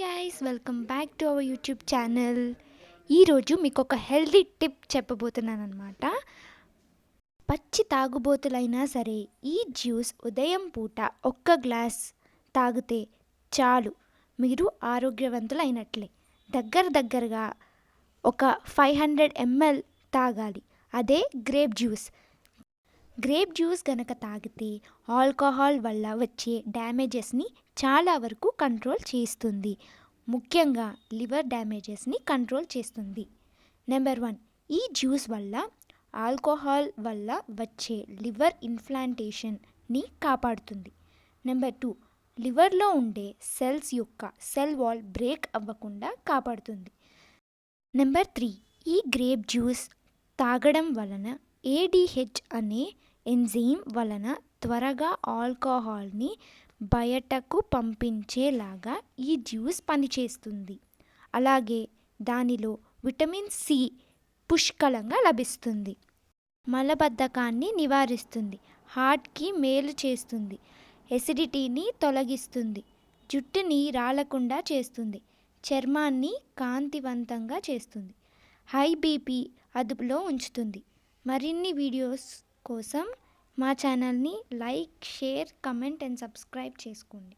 Guys welcome back to our YouTube channel ఈరోజు మీకు ఒక హెల్దీ టిప్ చెప్పబోతున్నాను అనమాట పచ్చి తాగుబోతులైనా సరే ఈ జ్యూస్ ఉదయం పూట ఒక్క గ్లాస్ తాగితే చాలు. మీరు ఆరోగ్యవంతులు అయినట్లే దగ్గర దగ్గరగా ఒక ఫైవ్ హండ్రెడ్ ఎంఎల్ తాగాలి. అదే గ్రేప్ జ్యూస్ గ్రేప్ జ్యూస్ గనక తాగితే ఆల్కహాల్ వల్ల వచ్చే డ్యామేజెస్ని చాలా వరకు కంట్రోల్ చేస్తుంది. ముఖ్యంగా లివర్ డ్యామేజెస్ని కంట్రోల్ చేస్తుంది. నెంబర్ వన్ ఈ జ్యూస్ వల్ల ఆల్కహాల్ వల్ల వచ్చే లివర్ ఇన్ఫ్లాంటేషన్ని కాపాడుతుంది. నెంబర్ టూ లివర్లో ఉండే సెల్స్ యొక్క సెల్ వాల్ బ్రేక్ అవ్వకుండా కాపాడుతుంది. నెంబర్ త్రీ ఈ గ్రేప్ జ్యూస్ తాగడం వలన ఏడిహెచ్ అనే ఎంజైమ్ వలన త్వరగా ఆల్కహాల్ని బయటకు పంపించేలాగా ఈ జ్యూస్ పనిచేస్తుంది. అలాగే దానిలో విటమిన్ సి పుష్కలంగా లభిస్తుంది. మలబద్ధకాన్ని నివారిస్తుంది. హార్ట్కి మేలు చేస్తుంది. ఎసిడిటీని తొలగిస్తుంది. జుట్టుని రాలకుండా చేస్తుంది. చర్మాన్ని కాంతివంతంగా చేస్తుంది. హై బీపీ అదుపులో ఉంచుతుంది. మరిన్ని వీడియోస్ కోసం మా ఛానల్ని like share comment and subscribe చేసుకోండి.